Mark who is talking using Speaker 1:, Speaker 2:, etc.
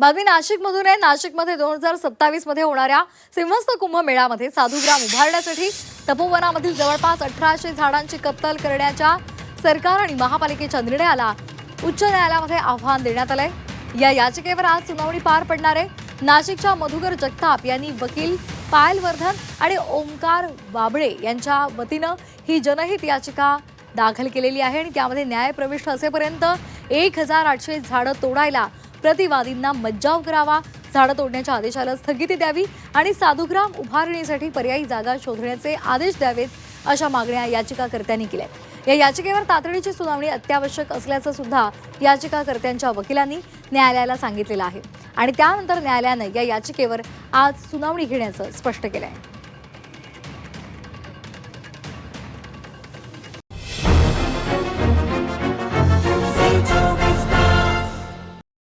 Speaker 1: बातमी नाशिकमधून आहे. नाशिकमध्ये दोन हजार सत्तावीसमध्ये होणाऱ्या सिंहस्थ कुंभमेळ्यामध्ये साधुग्राम उभारण्यासाठी तपोवनामधील जवळपास अठराशे झाडांची कत्तल करण्याच्या सरकार आणि महापालिकेच्या निर्णयाला उच्च न्यायालयामध्ये आव्हान देण्यात आलंय. या याचिकेवर आज सुनावणी पार पडणार आहे. नाशिकच्या मधुकर जगताप यांनी वकील पायल वर्धन आणि ओमकार बाबळे यांच्या वतीनं ही जनहित याचिका दाखल केलेली आहे आणि त्यामध्ये न्यायप्रविष्ट असेपर्यंत एक हजार आठशे झाडं तोडायला प्रतिवादींना मज्जाव करावा झाडं तोडण्याच्या आदेशाला स्थगिती द्यावी आणि साधुग्राम उभारणीसाठी पर्यायी जागा शोधण्याचे आदेश द्यावेत अशा मागण्या याचिकाकर्त्यांनी केल्या. या याचिकेवर तातडीची सुनावणी अत्यावश्यक असल्याचं सुद्धा याचिकाकर्त्यांच्या वकिलांनी न्यायालयाला सांगितलेलं आहे. आणि त्यानंतर न्यायालयानं या याचिकेवर आज सुनावणी घेण्याचं स्पष्ट केलं आहे